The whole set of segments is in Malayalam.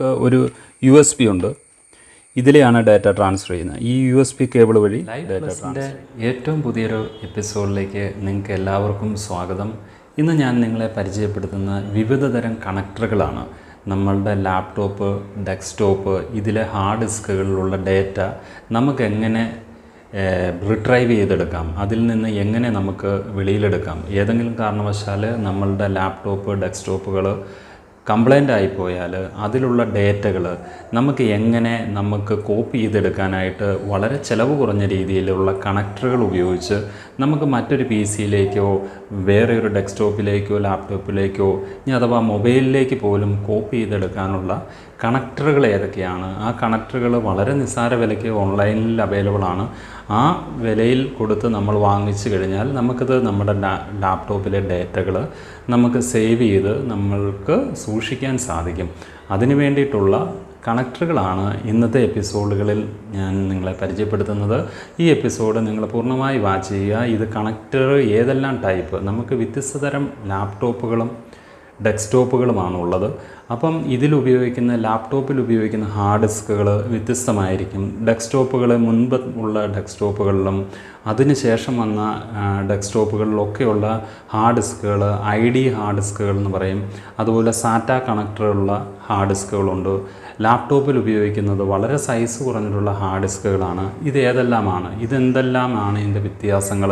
നമുക്ക് ഒരു യു എസ് പി ഉണ്ട്. ഇതിലെയാണ് ഡാറ്റ ട്രാൻസ്ഫർ ചെയ്യുന്നത്. ഈ യു എസ് പി കേബിൾ വഴി ഡാറ്റ ഏറ്റവും പുതിയൊരു എപ്പിസോഡിലേക്ക് നിങ്ങൾക്ക് എല്ലാവർക്കും സ്വാഗതം. ഇന്ന് ഞാൻ നിങ്ങളെ പരിചയപ്പെടുത്തുന്ന വിവിധ തരം കണക്ടറുകളാണ് നമ്മളുടെ ലാപ്ടോപ്പ് ഡെസ്ക്ടോപ്പ് ഇതിലെ ഹാർഡ് ഡിസ്കുകളിലുള്ള ഡേറ്റ നമുക്ക് എങ്ങനെ റിട്രൈവ് ചെയ്തെടുക്കാം? അതിൽ നിന്ന് എങ്ങനെ നമുക്ക് വെളിയിലെടുക്കാം? ഏതെങ്കിലും കാരണവശാൽ നമ്മളുടെ ലാപ്ടോപ്പ് ഡെസ്ക്ടോപ്പുകൾ കംപ്ലൈന്റ് ആയിപ്പോയാൽ അതിലുള്ള ഡേറ്റകൾ നമുക്ക് എങ്ങനെ നമുക്ക് കോപ്പി ചെയ്തെടുക്കാനായിട്ട് വളരെ ചിലവ് കുറഞ്ഞ രീതിയിലുള്ള കണക്ടറുകൾ ഉപയോഗിച്ച് നമുക്ക് മറ്റൊരു പി സിയിലേക്കോ വേറെ ഒരു ഡെസ്ക്ടോപ്പിലേക്കോ ലാപ്ടോപ്പിലേക്കോ ഇനി അഥവാ മൊബൈലിലേക്ക് പോലും കോപ്പി ചെയ്തെടുക്കാനുള്ള കണക്ടറുകൾ ഏതൊക്കെയാണ്? ആ കണക്ടറുകൾ വളരെ നിസ്സാര വിലയ്ക്ക് ഓൺലൈനിൽ അവൈലബിൾ ആണ് ആ വിലയിൽ കൊടുത്ത് നമ്മൾ വാങ്ങിച്ചു കഴിഞ്ഞാൽ നമുക്കത് നമ്മുടെ ലാപ്ടോപ്പിലെ ഡേറ്റകൾ നമുക്ക് സേവ് ചെയ്ത് നമ്മൾക്ക് സൂക്ഷിക്കാൻ സാധിക്കും. അതിനു വേണ്ടിയിട്ടുള്ള കണക്ടറുകളാണ് ഇന്നത്തെ എപ്പിസോഡുകളിൽ ഞാൻ നിങ്ങളെ പരിചയപ്പെടുത്തുന്നത്. ഈ എപ്പിസോഡ് നിങ്ങൾ പൂർണമായി വാച്ച് ചെയ്യുക. ഇത് കണക്ടർ ഏതെല്ലാം ടൈപ്പ്? നമുക്ക് വ്യത്യസ്ത തരം ലാപ്ടോപ്പുകളും ഡെസ്ക്ടോപ്പുകളുമാണ് ഉള്ളത് അപ്പം ഇതിലുപയോഗിക്കുന്ന ലാപ്ടോപ്പിൽ ഉപയോഗിക്കുന്ന ഹാർഡ് ഡിസ്കുകൾ വ്യത്യസ്തമായിരിക്കും. ഡെസ്ക്ടോപ്പുകൾ മുൻപ് ഉള്ള ഡെസ്ക്ടോപ്പുകളിലും അതിനുശേഷം വന്ന ഡെസ്ക്ടോപ്പുകളിലൊക്കെയുള്ള ഹാർഡ് ഡിസ്കുകൾ ഐ ഡി ഹാർഡ് ഡിസ്കുകൾ എന്ന് പറയും. അതുപോലെ സാറ്റ കണക്ടറുള്ള ഹാർഡ് ഡിസ്കുകളുണ്ട്. ലാപ്ടോപ്പിൽ ഉപയോഗിക്കുന്നത് വളരെ സൈസ് കുറഞ്ഞിട്ടുള്ള ഹാർഡ് ഡിസ്കുകളാണ് ഇത് ഏതെല്ലാമാണ്? ഇതെന്തെല്ലാമാണ് ഇതിന്റെ വ്യത്യാസങ്ങൾ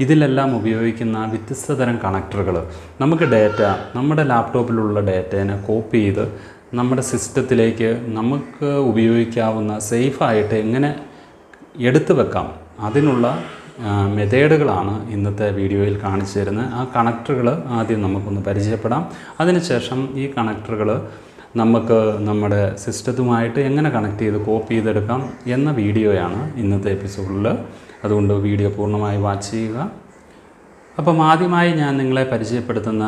ഇതിലെല്ലാം ഉപയോഗിക്കുന്ന വ്യത്യസ്ത തരം കണക്ടറുകൾ നമുക്ക് ഡേറ്റ നമ്മുടെ ലാപ്ടോപ്പിലുള്ള ഡേറ്റേനെ കോപ്പി ചെയ്ത് നമ്മുടെ സിസ്റ്റത്തിലേക്ക് നമുക്ക് ഉപയോഗിക്കാവുന്ന സേഫായിട്ട് എങ്ങനെ എടുത്തു വെക്കാം? അതിനുള്ള മെത്തേഡുകളാണ് ഇന്നത്തെ വീഡിയോയിൽ കാണിച്ചു തരുന്നത്. ആ കണക്ടറുകൾ ആദ്യം നമുക്കൊന്ന് പരിചയപ്പെടാം. അതിനുശേഷം ഈ കണക്ടറുകൾ നമുക്ക് നമ്മുടെ സിസ്റ്റത്തുമായിട്ട് എങ്ങനെ കണക്ട് ചെയ്ത് കോപ്പി ചെയ്തെടുക്കാം എന്ന വീഡിയോയാണ് ഇന്നത്തെ എപ്പിസോഡിൽ അതുകൊണ്ട് വീഡിയോ പൂർണമായി വാച്ച് ചെയ്യുക. അപ്പം ആദ്യമായി ഞാൻ നിങ്ങളെ പരിചയപ്പെടുത്തുന്ന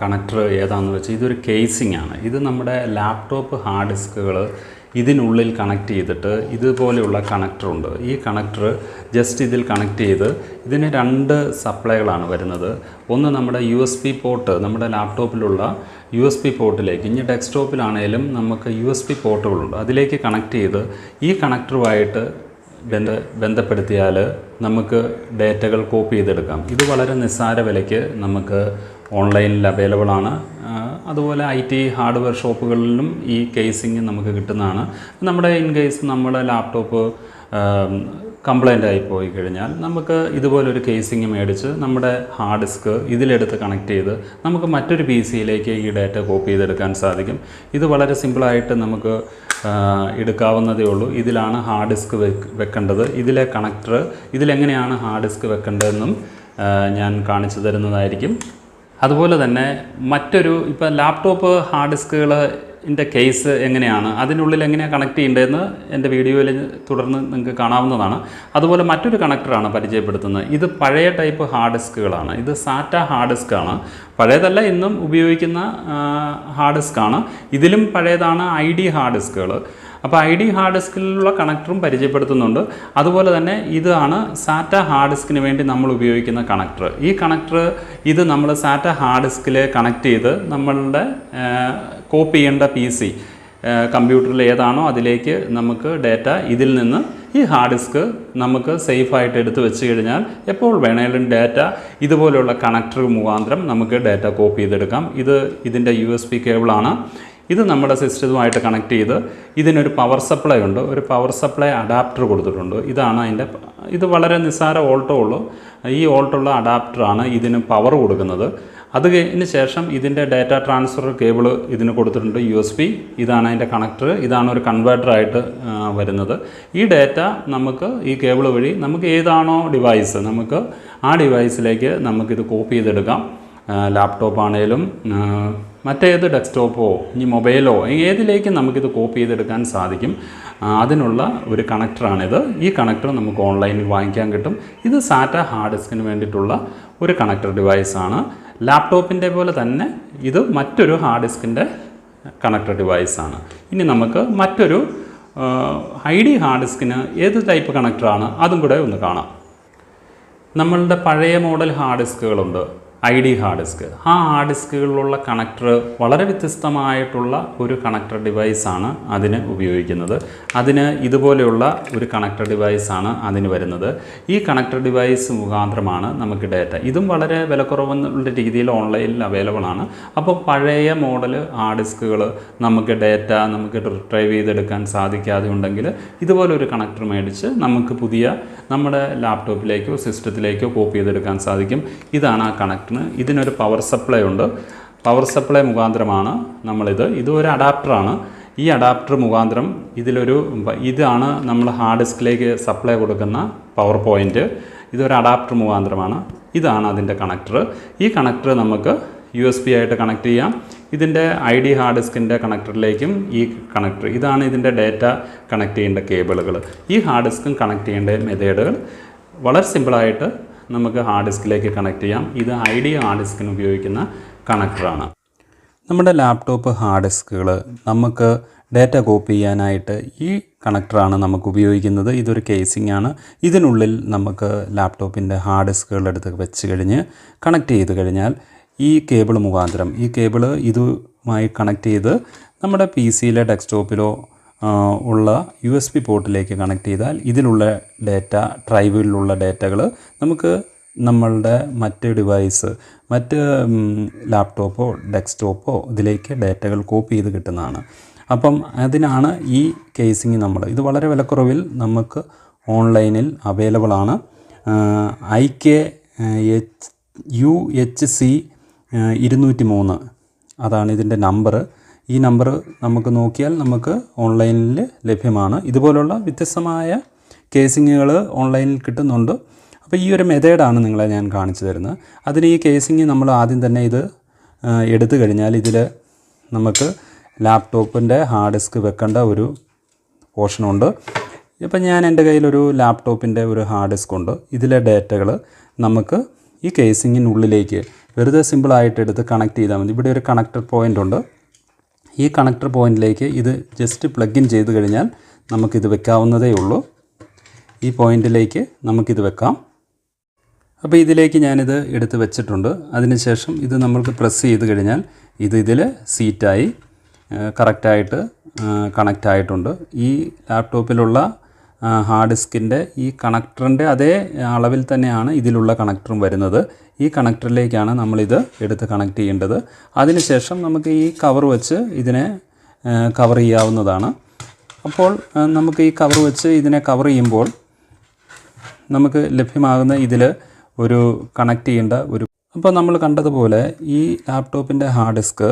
കണക്ടർ ഏതാണെന്ന് വെച്ചാൽ ഇതൊരു കേസിംഗ് ആണ്. ഇത് നമ്മുടെ ലാപ്ടോപ്പ് ഹാർഡ് ഡിസ്കുകൾ ഇതിനുള്ളിൽ കണക്ട് ചെയ്തിട്ട് ഇതുപോലെയുള്ള കണക്ടറുണ്ട് ഈ കണക്ടർ ജസ്റ്റ് ഇതിൽ കണക്ട് ചെയ്ത് ഇതിന് രണ്ട് സപ്ലൈകളാണ് വരുന്നത്. ഒന്ന് നമ്മുടെ യു എസ് പി പോർട്ട് നമ്മുടെ ലാപ്ടോപ്പിലുള്ള യു എസ് പി പോർട്ടിലേക്ക് ഇനി ഡെസ്ക്ടോപ്പിലാണേലും നമുക്ക് യു എസ് പി പോർട്ടുകളുണ്ട് അതിലേക്ക് കണക്ട് ചെയ്ത് ഈ കണക്ടറുമായിട്ട് ബന്ധ ബന്ധപ്പെടുത്തിയാൽ നമുക്ക് ഡേറ്റകൾ കോപ്പി ചെയ്തെടുക്കാം. ഇത് വളരെ നിസ്സാര വിലയ്ക്ക് നമുക്ക് ഓൺലൈനിൽ അവൈലബിൾ ആണ് അതുപോലെ ഐ ടി ഹാർഡ്വെയർ ഷോപ്പുകളിലും ഈ കേസിങ് നമുക്ക് കിട്ടുന്നതാണ്. നമ്മുടെ ഇൻ കേസ് നമ്മുടെ ലാപ്ടോപ്പ് കംപ്ലൈന്റ് ആയി പോയി കഴിഞ്ഞാൽ നമുക്ക് ഇതുപോലൊരു കേസിങ് മേടിച്ച് നമ്മുടെ ഹാർഡ് ഡിസ്ക് ഇതിലെടുത്ത് കണക്ട് ചെയ്ത് നമുക്ക് മറ്റൊരു പി സിയിലേക്ക് ഈ ഡാറ്റ കോപ്പി ചെയ്തെടുക്കാൻ സാധിക്കും. ഇത് വളരെ സിമ്പിളായിട്ട് നമുക്ക് എടുക്കാവുന്നതേ ഉള്ളൂ. ഇതിലാണ് ഹാർഡ് ഡിസ്ക് വെക്കേണ്ടത്. ഇതിലെ കണക്ടർ ഇതിലെങ്ങനെയാണ് ഹാർഡ് ഡിസ്ക് വെക്കേണ്ടതെന്നും ഞാൻ കാണിച്ചു തരുന്നതായിരിക്കും. അതുപോലെ തന്നെ മറ്റൊരു ഇപ്പോൾ ലാപ്ടോപ്പ് ഹാർഡ് ഡിസ്കുകൾ ഇതിന്റെ കേസ് എങ്ങനെയാണ്? അതിനുള്ളിൽ എങ്ങനെയാണ് കണക്ട് ചെയ്യേണ്ടതെന്ന് എന്റെ വീഡിയോയിൽ തുടർന്ന് നിങ്ങൾക്ക് കാണാവുന്നതാണ്. അതുപോലെ മറ്റൊരു കണക്ടറാണ് പരിചയപ്പെടുത്തുന്നത്. ഇത് പഴയ ടൈപ്പ് ഹാർഡ് ഡിസ്കുകളാണ് ഇത് സാറ്റ ഹാർഡ് ഡിസ്ക് ആണ്. പഴയതല്ല ഇന്നും ഉപയോഗിക്കുന്ന ഹാർഡ് ഡിസ്ക് ആണ്. ഇതിലും പഴയതാണ് ഐ ഡി ഹാർഡ് ഡിസ്കുകൾ അപ്പോൾ ഐ ഡി ഹാർഡ് ഡിസ്കിലുള്ള കണക്ടറും പരിചയപ്പെടുത്തുന്നുണ്ട്. അതുപോലെ തന്നെ ഇതാണ് സാറ്റ ഹാർഡ് ഡിസ്കിന് വേണ്ടി നമ്മൾ ഉപയോഗിക്കുന്ന കണക്ടർ. ഈ കണക്ടർ ഇത് നമ്മൾ സാറ്റ ഹാർഡ് ഡിസ്കിൽ കണക്ട് ചെയ്ത് നമ്മളുടെ കോപ്പി ചെയ്യേണ്ട പി സി കമ്പ്യൂട്ടറിൽ ഏതാണോ അതിലേക്ക് നമുക്ക് ഡേറ്റ ഇതിൽ നിന്ന് ഈ ഹാർഡ് ഡിസ്ക് നമുക്ക് സേഫായിട്ട് എടുത്തു വെച്ച് കഴിഞ്ഞാൽ എപ്പോൾ വേണേലും ഡാറ്റ ഇതുപോലെയുള്ള കണക്ടർ മുഖാന്തരം നമുക്ക് ഡാറ്റ കോപ്പി ചെയ്തെടുക്കാം. ഇത് ഇതിന്റെ യു എസ് പി കേബിളാണ്. ഇത് നമ്മുടെ സിസ്റ്റവുമായിട്ട് കണക്ട് ചെയ്ത് ഇതിനൊരു പവർ സപ്ലൈ ഉണ്ട് ഒരു പവർ സപ്ലൈ അഡാപ്റ്റർ കൊടുത്തിട്ടുണ്ട്. ഇതാണ് അതിന്റെ ഇത് വളരെ നിസ്സാര ഓൾട്ടോ ഉള്ളൂ. ഈ ഓൾട്ടുള്ള അഡാപ്റ്ററാണ് ഇതിന് പവർ കൊടുക്കുന്നത്. അത് കഴിഞ്ഞ ശേഷം ഇതിന്റെ ഡാറ്റ ട്രാൻസ്ഫർ കേബിൾ ഇതിന് കൊടുത്തിട്ടുണ്ട് യു എസ് പി ഇതാണ് അതിന്റെ കണക്ടർ ഇതാണ് ഒരു കൺവേർട്ടറായിട്ട് വരുന്നത്. ഈ ഡാറ്റ നമുക്ക് ഈ കേബിൾ വഴി നമുക്ക് ഏതാണോ ഡിവൈസ് നമുക്ക് ആ ഡിവൈസിലേക്ക് നമുക്കിത് കോപ്പി ചെയ്തെടുക്കാം. ലാപ്ടോപ്പ് ആണെങ്കിലും മറ്റേത് ഡെസ്ക്ടോപ്പോ ഇനി മൊബൈലോ ഏതിലേക്കും നമുക്കിത് കോപ്പി ചെയ്തെടുക്കാൻ സാധിക്കും. അതിനുള്ള ഒരു കണക്ടറാണിത്. ഈ കണക്ടർ നമുക്ക് ഓൺലൈനിൽ വാങ്ങിക്കാൻ കിട്ടും. ഇത് സാറ്റ ഹാർഡ് ഡിസ്കിന് വേണ്ടിയിട്ടുള്ള ഒരു കണക്ടർ ഡിവൈസാണ്. ലാപ്ടോപ്പിന്റെ പോലെ തന്നെ ഇത് മറ്റൊരു ഹാർഡ് ഡിസ്കിന്റെ കണക്ടർ ഡിവൈസാണ്. ഇനി നമുക്ക് മറ്റൊരു ഐ ഡി ഹാർഡ് ഡിസ്കിന് ഏത് ടൈപ്പ് കണക്ടറാണ് അതും കൂടെ ഒന്ന് കാണാം. നമ്മളുടെ പഴയ model hard ഡിസ്കുകളുണ്ട്. I D hard disk. ആ ഹാർഡ് ഡിസ്കുകളിലുള്ള കണക്ടർ വളരെ വ്യത്യസ്തമായിട്ടുള്ള ഒരു കണക്ടർ ഡിവൈസാണ് അതിന് ഉപയോഗിക്കുന്നത്. അതിന് ഇതുപോലെയുള്ള ഒരു കണക്ടർ ഡിവൈസാണ് അതിന് വരുന്നത്. ഈ കണക്ടർ ഡിവൈസ് മുഖാന്തരമാണ് നമുക്ക് ഡേറ്റ ഇതും വളരെ വിലക്കുറവെന്നുള്ള രീതിയിൽ ഓൺലൈനിൽ അവൈലബിൾ ആണ്. അപ്പോൾ പഴയ മോഡൽ ഹാർഡ് ഡിസ്കുകൾ നമുക്ക് ഡേറ്റ നമുക്ക് റിട്രൈവ് ചെയ്തെടുക്കാൻ സാധിക്കാതെ ഉണ്ടെങ്കിൽ ഇതുപോലൊരു കണക്ടർ മേടിച്ച് നമുക്ക് പുതിയ നമ്മുടെ ലാപ്ടോപ്പിലേക്കോ സിസ്റ്റത്തിലേക്കോ കോപ്പി ചെയ്തെടുക്കാൻ സാധിക്കും. ഇതാണ് ആ കണക്ടറിന് ഇതിനൊരു പവർ സപ്ലൈ ഉണ്ട്. പവർ സപ്ലൈ മുഖാന്തരമാണ് നമ്മളിത്. ഇത് ഒരു അഡാപ്റ്ററാണ് ഈ അഡാപ്റ്റർ മുഖാന്തരം ഇതിലൊരു ഇതാണ് നമ്മൾ ഹാർഡ് ഡിസ്കിലേക്ക് സപ്ലൈ കൊടുക്കുന്ന പവർ പോയിന്റ് ഇതൊരു അഡാപ്റ്റർ മുഖാന്തരമാണ്. ഇതാണ് അതിന്റെ കണക്ടർ ഈ കണക്ടർ നമുക്ക് യു എസ് പി ആയിട്ട് കണക്ട് ചെയ്യാം. ഇതിന്റെ ഐ ഡി ഹാർഡ് ഡിസ്കിന്റെ കണക്ടറിലേക്കും ഈ കണക്ടർ ഇതാണ് ഇതിന്റെ ഡാറ്റ കണക്ട് ചെയ്യേണ്ട കേബിളുകൾ ഈ ഹാർഡ് ഡിസ്കും കണക്ട് ചെയ്യേണ്ട മെത്തേഡുകൾ വളരെ സിമ്പിളായിട്ട് നമുക്ക് ഹാർഡ് ഡിസ്കിലേക്ക് കണക്ട് ചെയ്യാം. ഇത് ഐ ഡി ഹാർഡ് ഡിസ്കിന് ഉപയോഗിക്കുന്ന കണക്ടറാണ് നമ്മുടെ ലാപ്ടോപ്പ് ഹാർഡ് ഡിസ്കുകൾ നമുക്ക് ഡാറ്റ കോപ്പി ചെയ്യാനായിട്ട് ഈ കണക്ടറാണ് നമുക്ക് ഉപയോഗിക്കുന്നത്. ഇതൊരു കേസിംഗ് ആണ്. ഇതിനുള്ളിൽ നമുക്ക് ലാപ്ടോപ്പിന്റെ ഹാർഡ് ഡിസ്കുകൾ എടുത്ത് വെച്ച് കഴിഞ്ഞ് കണക്ട് ചെയ്ത് കഴിഞ്ഞാൽ ഈ കേബിൾ മുഖാന്തരം ഈ കേബിൾ ഇതുമായി കണക്ട് ചെയ്ത് നമ്മുടെ പി സിയിലെ ഡെസ്ക്ടോപ്പിലോ ഉള്ള യു എസ് പി പോർട്ടിലേക്ക് കണക്ട് ചെയ്താൽ ഇതിലുള്ള ഡാറ്റ ഡ്രൈവിലുള്ള ഡാറ്റകൾ നമുക്ക് നമ്മളുടെ മറ്റ് ഡിവൈസ് മറ്റ് ലാപ്ടോപ്പോ ഡെസ്ക്ടോപ്പോ ഇതിലേക്ക് ഡാറ്റകൾ കോപ്പി ചെയ്ത് കിട്ടുന്നതാണ്. അപ്പം അതിനാണ് ഈ കേസിങ് നമ്മൾ. ഇത് വളരെ വിലക്കുറവിൽ നമുക്ക് ഓൺലൈനിൽ അവൈലബിൾ ആണ് I K H U H C ഇരുന്നൂറ്റി മൂന്ന് അതാണ് ഇതിന്റെ നമ്പർ ഈ നമ്പർ നമുക്ക് നോക്കിയാൽ നമുക്ക് ഓൺലൈനിൽ ലഭ്യമാണ്. ഇതുപോലുള്ള വ്യത്യസ്തമായ കേസിങ്ങുകൾ ഓൺലൈനിൽ കിട്ടുന്നുണ്ട്. അപ്പോൾ ഈ ഒരു മെത്തേഡാണ് നിങ്ങളെ ഞാൻ കാണിച്ചു തരുന്നത്. അതിന് ഈ കേസിങ് നമ്മൾ ആദ്യം തന്നെ ഇത് എടുത്തു കഴിഞ്ഞാൽ ഇതിൽ നമുക്ക് ലാപ്ടോപ്പിന്റെ ഹാർഡ് ഡിസ്ക് വെക്കേണ്ട ഒരു പോർഷനുണ്ട് ഇപ്പം ഞാൻ എന്റെ കയ്യിലൊരു ലാപ്ടോപ്പിന്റെ ഒരു ഹാർഡ് ഡിസ്ക് ഉണ്ട്. ഇതിലെ ഡേറ്റകൾ നമുക്ക് ഈ കേസിങ്ങിനുള്ളിലേക്ക് വെറുതെ സിമ്പിളായിട്ട് എടുത്ത് കണക്ട് ചെയ്താൽ മതി. ഇവിടെ ഒരു കണക്ടർ പോയിന്റ് ഉണ്ട്. ഈ കണക്ടർ പോയിന്റിലേക്ക് ഇത് ജസ്റ്റ് പ്ലഗ് ഇൻ ചെയ്ത് കഴിഞ്ഞാൽ നമുക്കിത് വെക്കാവുന്നതേ ഉള്ളൂ. ഈ പോയിന്റിലേക്ക് നമുക്കിത് വെക്കാം. അപ്പോൾ ഇതിലേക്ക് ഞാനിത് എടുത്ത് വെച്ചിട്ടുണ്ട്. അതിനുശേഷം ഇത് നമ്മൾക്ക് പ്രസ് ചെയ്ത് കഴിഞ്ഞാൽ ഇത് ഇതിൽ സീറ്റായി കറക്റ്റായിട്ട് കണക്റ്റ് ആയിട്ടുണ്ട്. ഈ ലാപ്ടോപ്പിലുള്ള ഹാർഡ് ഡിസ്കിന്റെ ഈ കണക്ടറിന്റെ അതേ അളവിൽ തന്നെയാണ് ഇതിലുള്ള കണക്ടറും വരുന്നത്. ഈ കണക്ടറിലേക്കാണ് നമ്മളിത് എടുത്ത് കണക്ട് ചെയ്യേണ്ടത്. അതിനുശേഷം നമുക്ക് ഈ കവർ വെച്ച് ഇതിനെ കവർ ചെയ്യാവുന്നതാണ്. അപ്പോൾ നമുക്ക് ഈ കവർ വെച്ച് ഇതിനെ കവർ ചെയ്യുമ്പോൾ നമുക്ക് ലഭ്യമാകുന്ന ഇതിൽ ഒരു കണക്ട് ചെയ്യേണ്ട ഒരു അപ്പോൾ നമ്മൾ കണ്ടതുപോലെ ഈ ലാപ്ടോപ്പിന്റെ ഹാർഡ് ഡിസ്ക്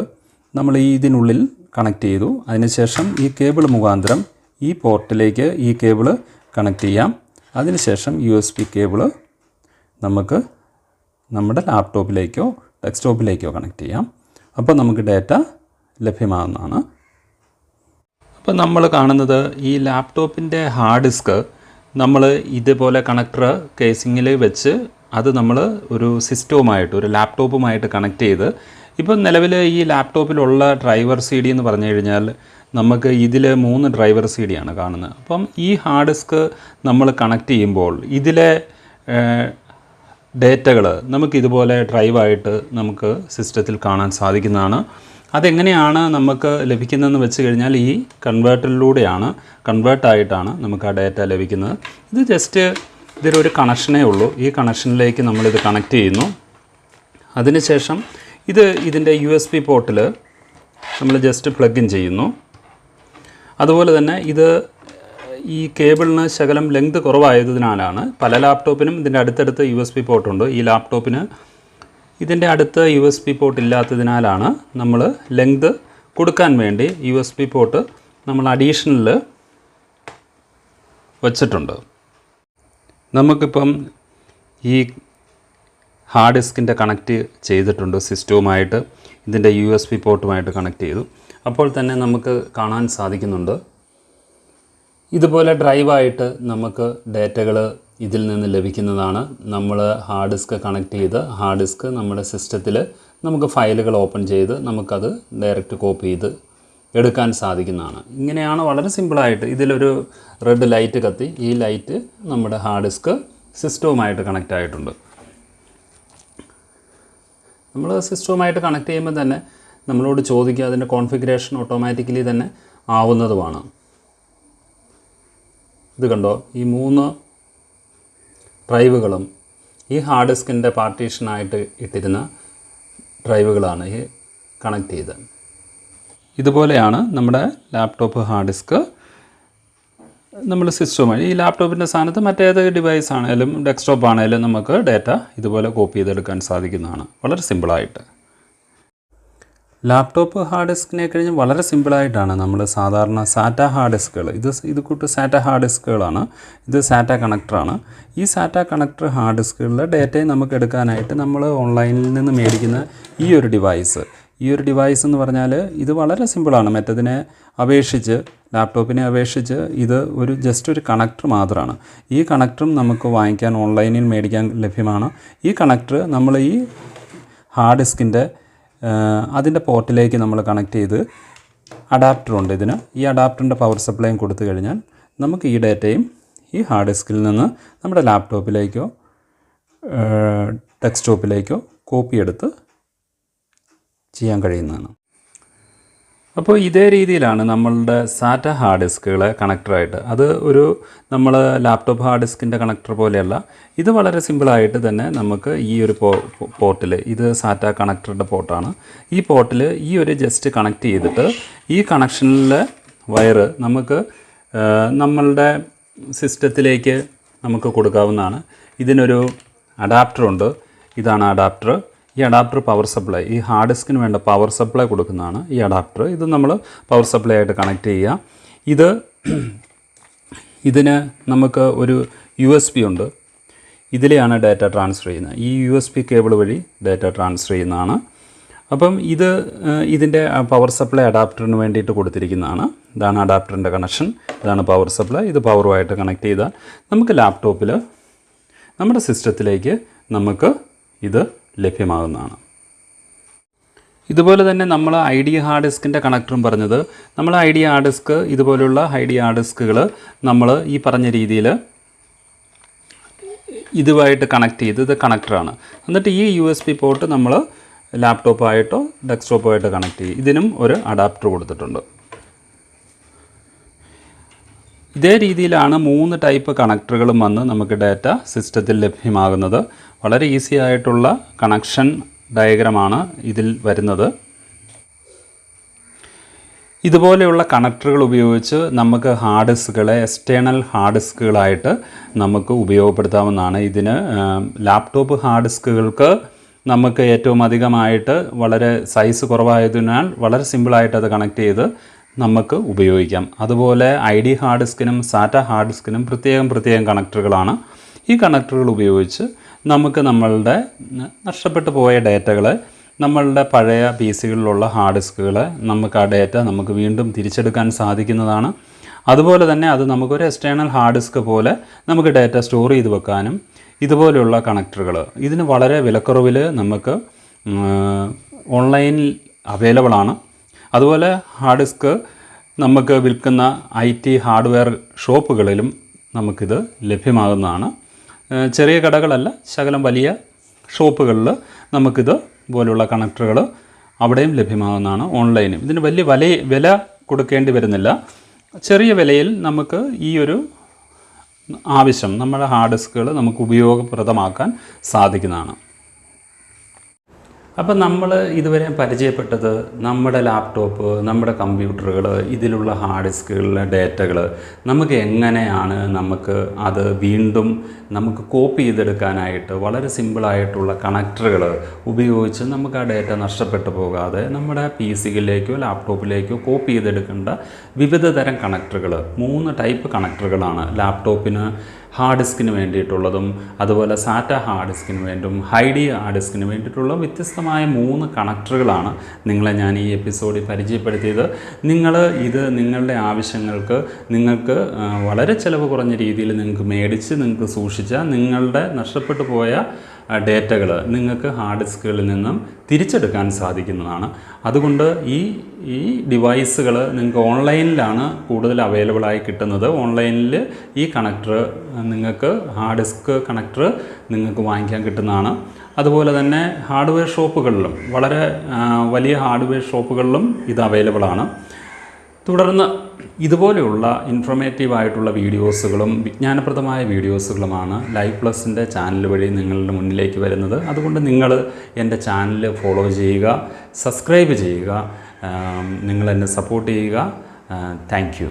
നമ്മൾ ഈ ഇതിനുള്ളിൽ കണക്ട് ചെയ്തു. അതിനുശേഷം ഈ കേബിൾ മുഖാന്തരം ഈ പോർട്ടിലേക്ക് ഈ കേബിൾ കണക്ട് ചെയ്യാം. അതിനുശേഷം യു എസ് പി കേബിൾ നമുക്ക് നമ്മുടെ ലാപ്ടോപ്പിലേക്കോ ഡെസ്ക്ടോപ്പിലേക്കോ കണക്ട് ചെയ്യാം. അപ്പോൾ നമുക്ക് ഡാറ്റ ലഭ്യമാകുന്നതാണ് അപ്പോൾ നമ്മൾ കാണുന്നത് ഈ ലാപ്ടോപ്പിന്റെ ഹാർഡ് ഡിസ്ക് നമ്മൾ ഇതുപോലെ കണക്ടർ കേസിങ്ങിൽ വെച്ച് അത് നമ്മൾ ഒരു സിസ്റ്റവുമായിട്ട് ഒരു ലാപ്ടോപ്പുമായിട്ട് കണക്ട് ചെയ്ത് ഇപ്പം നിലവിൽ ഈ ലാപ്ടോപ്പിലുള്ള ഡ്രൈവർ സി ഡി എന്ന് പറഞ്ഞു കഴിഞ്ഞാൽ നമുക്ക് ഇതിൽ മൂന്ന് ഡ്രൈവർ സി ഡിയാണ് കാണുന്നത്. അപ്പം ഈ ഹാർഡ് ഡിസ്ക് നമ്മൾ കണക്ട് ചെയ്യുമ്പോൾ ഇതിലെ ഡേറ്റകൾ നമുക്ക് ഇതുപോലെ ഡ്രൈവായിട്ട് നമുക്ക് സിസ്റ്റത്തിൽ കാണാൻ സാധിക്കുന്നതാണ്. അതെങ്ങനെയാണ് നമുക്ക് ലഭിക്കുന്നതെന്ന് വെച്ച് കഴിഞ്ഞാൽ ഈ കൺവേർട്ടറിലൂടെയാണ് കൺവേർട്ടായിട്ടാണ് നമുക്ക് ആ ഡേറ്റ ലഭിക്കുന്നത്. ഇത് ജസ്റ്റ് ഇതിലൊരു കണക്ഷനേ ഉള്ളൂ. ഈ കണക്ഷനിലേക്ക് നമ്മളിത് കണക്ട് ചെയ്യുന്നു. അതിനുശേഷം ഇത് ഇതിന്റെ യു എസ് പി പോർട്ടിൽ നമ്മൾ ജസ്റ്റ് പ്ലഗ് ഇൻ ചെയ്യുന്നു. അതുപോലെ തന്നെ ഇത് ഈ കേബിളിന് ശകലം ലെങ്ത് കുറവായതിനാലാണ് പല ലാപ്ടോപ്പിനും ഇതിന്റെ അടുത്തടുത്ത് യു എസ് പി പോർട്ടുണ്ട് ഈ ലാപ്ടോപ്പിന് ഇതിന്റെ അടുത്ത് യു എസ് പി പോർട്ട് ഇല്ലാത്തതിനാലാണ് നമ്മൾ ലെങ്ത് കൊടുക്കാൻ വേണ്ടി യു എസ് പി പോർട്ട് നമ്മൾ അഡീഷണൽ വച്ചിട്ടുണ്ട്. നമുക്കിപ്പം ഈ ഹാർഡ് ഡിസ്കിന്റെ കണക്റ്റ് ചെയ്തിട്ടുണ്ട് സിസ്റ്റവുമായിട്ട്. ഇതിന്റെ യു എസ് പി പോർട്ടുമായിട്ട് കണക്ട് ചെയ്തു. അപ്പോൾ തന്നെ നമുക്ക് കാണാൻ സാധിക്കുന്നുണ്ട്. ഇതുപോലെ ഡ്രൈവായിട്ട് നമുക്ക് ഡേറ്റകൾ ഇതിൽ നിന്ന് ലഭിക്കുന്നതാണ്. നമ്മൾ ഹാർഡ് ഡിസ്ക് കണക്ട് ചെയ്ത് ഹാർഡ് ഡിസ്ക് നമ്മുടെ സിസ്റ്റത്തിൽ നമുക്ക് ഫയലുകൾ ഓപ്പൺ ചെയ്ത് നമുക്കത് ഡയറക്റ്റ് കോപ്പി ചെയ്ത് എടുക്കാൻ സാധിക്കുന്നതാണ്. ഇങ്ങനെയാണ് വളരെ സിമ്പിളായിട്ട് ഇതിലൊരു റെഡ് ലൈറ്റ് കത്തി. ഈ ലൈറ്റ് നമ്മുടെ ഹാർഡ് ഡിസ്ക് സിസ്റ്റവുമായിട്ട് കണക്റ്റ് ആയിട്ടുണ്ട്. നമ്മൾ സിസ്റ്റവുമായിട്ട് കണക്ട് ചെയ്യുമ്പോൾ തന്നെ നമ്മളോട് ചോദിക്കുക അതിന്റെ കോൺഫിഗറേഷൻ ഓട്ടോമാറ്റിക്കലി തന്നെ ആവുന്നതുമാണ്. ഇത് കണ്ടോ? ഈ മൂന്ന് ഡ്രൈവുകളും ഈ ഹാർഡ് ഡിസ്കിന്റെ പാർട്ടീഷനായിട്ട് ഇട്ടിരുന്ന ഡ്രൈവുകളാണ് ഈ കണക്ട് ചെയ്ത് ഇതുപോലെയാണ് നമ്മുടെ ലാപ്ടോപ്പ് ഹാർഡ് ഡിസ്ക് നമ്മൾ സിസ്റ്റം വഴി ഈ ലാപ്ടോപ്പിന്റെ സ്ഥാനത്ത് മറ്റേത് ഡിവൈസ് ആണെങ്കിലും ഡെസ്ക്ടോപ്പ് ആണെങ്കിലും നമുക്ക് ഡേറ്റ ഇതുപോലെ കോപ്പി ചെയ്തെടുക്കാൻ സാധിക്കുന്നതാണ്. വളരെ സിമ്പിളായിട്ട് ലാപ്ടോപ്പ് ഹാർഡ് ഡിസ്കിനെ കഴിഞ്ഞ് വളരെ സിമ്പിളായിട്ടാണ് നമ്മൾ സാധാരണ സാറ്റ ഹാർഡ് ഡിസ്കുകൾ ഇത് ഇത് കൂട്ട് സാറ്റ ഹാർഡ് ഡിസ്കുകളാണ്. ഇത് സാറ്റ കണക്ടറാണ്. ഈ സാറ്റ കണക്ടർ ഹാർഡ് ഡിസ്കുകളിലെ ഡേറ്റയും നമുക്ക് എടുക്കാനായിട്ട് നമ്മൾ ഓൺലൈനിൽ നിന്ന് മേടിക്കുന്ന ഈ ഒരു ഡിവൈസ്. ഈ ഒരു ഡിവൈസ് എന്ന് പറഞ്ഞാൽ ഇത് വളരെ സിമ്പിളാണ്. മറ്റതിനെ അപേക്ഷിച്ച് ലാപ്ടോപ്പിനെ അപേക്ഷിച്ച് ഇത് ഒരു ജസ്റ്റ് ഒരു കണക്ടർ മാത്രമാണ് ഈ കണക്ടറും നമുക്ക് വാങ്ങിക്കാൻ ഓൺലൈനിൽ മേടിക്കാൻ ലഭ്യമാണ്. ഈ കണക്ടർ നമ്മൾ ഈ ഹാർഡ് ഡിസ്കിന്റെ അതിന്റെ പോർട്ടിലേക്ക് നമ്മൾ കണക്ട് ചെയ്ത് അഡാപ്റ്റർ ഉണ്ട് ഇതിന്. ഈ അഡാപ്റ്ററിന്റെ പവർ സപ്ലൈയും കൊടുത്തു കഴിഞ്ഞാൽ നമുക്ക് ഈ ഡേറ്റയും ഈ ഹാർഡ് ഡിസ്കിൽ നിന്ന് നമ്മുടെ ലാപ്ടോപ്പിലേക്കോ ഡെസ്ക്ടോപ്പിലേക്കോ കോപ്പി എടുത്ത് ചെയ്യാൻ കഴിയുന്നതാണ്. അപ്പോൾ ഇതേ രീതിയിലാണ് നമ്മളുടെ സാറ്റ ഹാർഡ് ഡിസ്കുകളെ കണക്ടറായിട്ട് അത് ഒരു നമ്മൾ ലാപ്ടോപ്പ് ഹാർഡ് ഡിസ്കിന്റെ കണക്ടർ പോലെയല്ല. ഇത് വളരെ സിമ്പിളായിട്ട് തന്നെ നമുക്ക് ഈ ഒരു പോ പോർട്ടിൽ ഇത് സാറ്റ കണക്ടറുടെ പോർട്ടാണ്. ഈ പോർട്ടിൽ ഈ ഒരു ജസ്റ്റ് കണക്ട് ചെയ്തിട്ട് ഈ കണക്ഷനിലെ വയറ് നമുക്ക് നമ്മളുടെ സിസ്റ്റത്തിലേക്ക് നമുക്ക് കൊടുക്കാവുന്നതാണ്. ഇതിനൊരു അഡാപ്റ്റർ ഉണ്ട്. ഇതാണ് അഡാപ്റ്റർ ഈ അഡാപ്റ്റർ പവർ സപ്ലൈ ഈ ഹാർഡ് ഡിസ്കിന് വേണ്ട പവർ സപ്ലൈ കൊടുക്കുന്നതാണ് ഈ അഡാപ്റ്റർ ഇത് നമ്മൾ പവർ സപ്ലൈ ആയിട്ട് കണക്ട് ചെയ്യുക. ഇത് ഇതിന് നമുക്ക് ഒരു യു എസ് പി ഉണ്ട്. ഇതിലെയാണ് ഡാറ്റ ട്രാൻസ്ഫർ ചെയ്യുന്നത്. ഈ യു എസ് പി കേബിൾ വഴി ഡാറ്റ ട്രാൻസ്ഫർ ചെയ്യുന്നതാണ്. അപ്പം ഇത് ഇതിന്റെ പവർ സപ്ലൈ അഡാപ്റ്ററിന് വേണ്ടിയിട്ട് കൊടുത്തിരിക്കുന്നതാണ്. ഇതാണ് അഡാപ്റ്ററിന്റെ കണക്ഷൻ ഇതാണ് പവർ സപ്ലൈ ഇത് പവറുമായിട്ട് കണക്ട് ചെയ്താൽ നമുക്ക് ലാപ്ടോപ്പിൽ നമ്മുടെ സിസ്റ്റത്തിലേക്ക് നമുക്ക് ഇത് ലഭ്യമാകുന്നതാണ്. ഇതുപോലെ തന്നെ നമ്മൾ ഐ ഡി ഹാർഡ് ഡിസ്കിന്റെ കണക്ടറും പറഞ്ഞത്. നമ്മൾ ഐ ഡി ഹാർഡ് ഡിസ്ക് ഇതുപോലുള്ള ഐ ഡി ഹാർഡ് ഡിസ്കുകൾ നമ്മൾ ഈ പറഞ്ഞ രീതിയിൽ ഇതുമായിട്ട് കണക്ട് ചെയ്ത് ഇത് കണക്ടറാണ്. എന്നിട്ട് ഈ യു എസ് പി പോർട്ട് നമ്മൾ ലാപ്ടോപ്പായിട്ടോ ഡെസ്ക്ടോപ്പായിട്ടോ കണക്ട് ചെയ്യും. ഇതിനും ഒരു അഡാപ്റ്റർ കൊടുത്തിട്ടുണ്ട്. ഇതേ രീതിയിലാണ് മൂന്ന് ടൈപ്പ് കണക്ടറുകളും വന്ന് നമുക്ക് ഡാറ്റ സിസ്റ്റത്തിൽ ലഭ്യമാകുന്നത്. വളരെ ഈസി ആയിട്ടുള്ള കണക്ഷൻ ഡയഗ്രമാണ് ഇതിൽ വരുന്നത്. ഇതുപോലെയുള്ള കണക്ടറുകൾ ഉപയോഗിച്ച് നമുക്ക് ഹാർഡ് ഡിസ്കുകളെ എക്സ്റ്റേണൽ ഹാർഡ് ഡിസ്കുകളായിട്ട് നമുക്ക് ഉപയോഗപ്പെടുത്താവുന്നതാണ്. ഇതിന് ലാപ്ടോപ്പ് ഹാർഡ് ഡിസ്കുകൾക്ക് നമുക്ക് ഏറ്റവും അധികമായിട്ട് വളരെ സൈസ് കുറവായതിനാൽ വളരെ സിമ്പിളായിട്ട് അത് കണക്ട് ചെയ്ത് നമുക്ക് ഉപയോഗിക്കാം. അതുപോലെ ഐ ഡി ഹാർഡ് ഡിസ്കിനും സാറ്റ ഹാർഡ് ഡിസ്കിനും പ്രത്യേകം പ്രത്യേകം കണക്ടറുകളാണ്. ഈ കണക്ടറുകൾ ഉപയോഗിച്ച് നമുക്ക് നമ്മളുടെ നഷ്ടപ്പെട്ടു പോയ ഡേറ്റകളെ നമ്മളുടെ പഴയ പി സികളിലുള്ള ഹാർഡ് ഡിസ്കുകൾ നമുക്ക് ആ ഡേറ്റ നമുക്ക് വീണ്ടും തിരിച്ചെടുക്കാൻ സാധിക്കുന്നതാണ്. അതുപോലെ തന്നെ അത് നമുക്കൊരു എക്സ്റ്റേണൽ ഹാർഡ് ഡിസ്ക് പോലെ നമുക്ക് ഡേറ്റ സ്റ്റോർ ചെയ്ത് വെക്കാനും ഇതുപോലെയുള്ള കണക്ടറുകൾ ഇതിന് വളരെ വിലക്കുറവിൽ നമുക്ക് ഓൺലൈനിൽ അവൈലബിൾ ആണ് അതുപോലെ ഹാർഡ് ഡിസ്ക് നമുക്ക് വിൽക്കുന്ന ഐ ടി ഹാർഡ്വെയർ ഷോപ്പുകളിലും നമുക്കിത് ലഭ്യമാകുന്നതാണ്. ചെറിയ കടകളല്ല ശകലം വലിയ ഷോപ്പുകളിൽ നമുക്കിത് പോലുള്ള കണക്ടറുകൾ അവിടെയും ലഭ്യമാകുന്നതാണ് ഓൺലൈനും ഇതിന് വലിയ വില വില കൊടുക്കേണ്ടി വരുന്നില്ല. ചെറിയ വിലയിൽ നമുക്ക് ഈ ഒരു ആവശ്യം നമ്മുടെ ഹാർഡ് ഡിസ്കുകൾ നമുക്ക് ഉപയോഗപ്രദമാക്കാൻ സാധിക്കുന്നതാണ്. അപ്പം നമ്മൾ ഇതുവരെ പരിചയപ്പെട്ടത് നമ്മുടെ ലാപ്ടോപ്പ് നമ്മുടെ കമ്പ്യൂട്ടറുകൾ ഇതിലുള്ള ഹാർഡ് ഡിസ്കുകളിലെ ഡേറ്റകൾ നമുക്ക് എങ്ങനെയാണ് നമുക്ക് അത് വീണ്ടും നമുക്ക് കോപ്പി ചെയ്തെടുക്കാനായിട്ട് വളരെ സിമ്പിളായിട്ടുള്ള കണക്ടറുകൾ ഉപയോഗിച്ച് നമുക്ക് ആ ഡേറ്റ നഷ്ടപ്പെട്ടു പോകാതെ നമ്മുടെ പി സിയിലേക്കോ ലാപ്ടോപ്പിലേക്കോ കോപ്പി ചെയ്തെടുക്കേണ്ട വിവിധ തരം കണക്ടറുകൾ മൂന്ന് ടൈപ്പ് കണക്ടറുകളാണ് ലാപ്ടോപ്പിന് ഹാർഡ് ഡിസ്കിന് വേണ്ടിയിട്ടുള്ളതും അതുപോലെ സാറ്റ ഹാർഡ് ഡിസ്കിന് വേണ്ടും ഹൈഡി ഹാർഡ് ഡിസ്കിന് വേണ്ടിയിട്ടുള്ള വ്യത്യസ്തമായ മൂന്ന് കണക്ടറുകളാണ് നിങ്ങളെ ഞാൻ ഈ എപ്പിസോഡിൽ പരിചയപ്പെടുത്തിയത്. നിങ്ങൾ ഇത് നിങ്ങളുടെ ആവശ്യങ്ങൾക്ക് നിങ്ങൾക്ക് വളരെ ചിലവ് കുറഞ്ഞ രീതിയിൽ നിങ്ങൾക്ക് മേടിച്ച് നിങ്ങൾക്ക് സൂക്ഷിച്ചാൽ നിങ്ങളുടെ നഷ്ടപ്പെട്ടു പോയ ഡേറ്റകൾ നിങ്ങൾക്ക് ഹാർഡ് ഡിസ്കുകളിൽ നിന്നും തിരിച്ചെടുക്കാൻ സാധിക്കുന്നതാണ്. അതുകൊണ്ട് ഈ ഈ ഡിവൈസുകൾ നിങ്ങൾക്ക് ഓൺലൈനിലാണ് കൂടുതൽ അവൈലബിളായി കിട്ടുന്നത്. ഓൺലൈനിൽ ഈ കണക്ടർ നിങ്ങൾക്ക് ഹാർഡ് ഡിസ്ക് കണക്ടർ നിങ്ങൾക്ക് വാങ്ങിക്കാൻ കിട്ടുന്നതാണ്. അതുപോലെ തന്നെ ഹാർഡ്വെയർ ഷോപ്പുകളിലും വളരെ വലിയ ഹാർഡ്വെയർ ഷോപ്പുകളിലും ഇത് അവൈലബിൾ ആണ്. തുടർന്ന് ഇതുപോലെയുള്ള ഇൻഫർമേറ്റീവ് ആയിട്ടുള്ള വീഡിയോസുകളും വിജ്ഞാനപ്രദമായ വീഡിയോസുകളുമാണ് ലൈവ് പ്ലസിന്റെ ചാനൽ വഴി നിങ്ങളുടെ മുന്നിലേക്ക് വരുന്നത്. അതുകൊണ്ട് നിങ്ങൾ എന്റെ ചാനൽ ഫോളോ ചെയ്യുക സബ്സ്ക്രൈബ് ചെയ്യുക നിങ്ങൾ എന്നെ സപ്പോർട്ട് ചെയ്യുക. താങ്ക്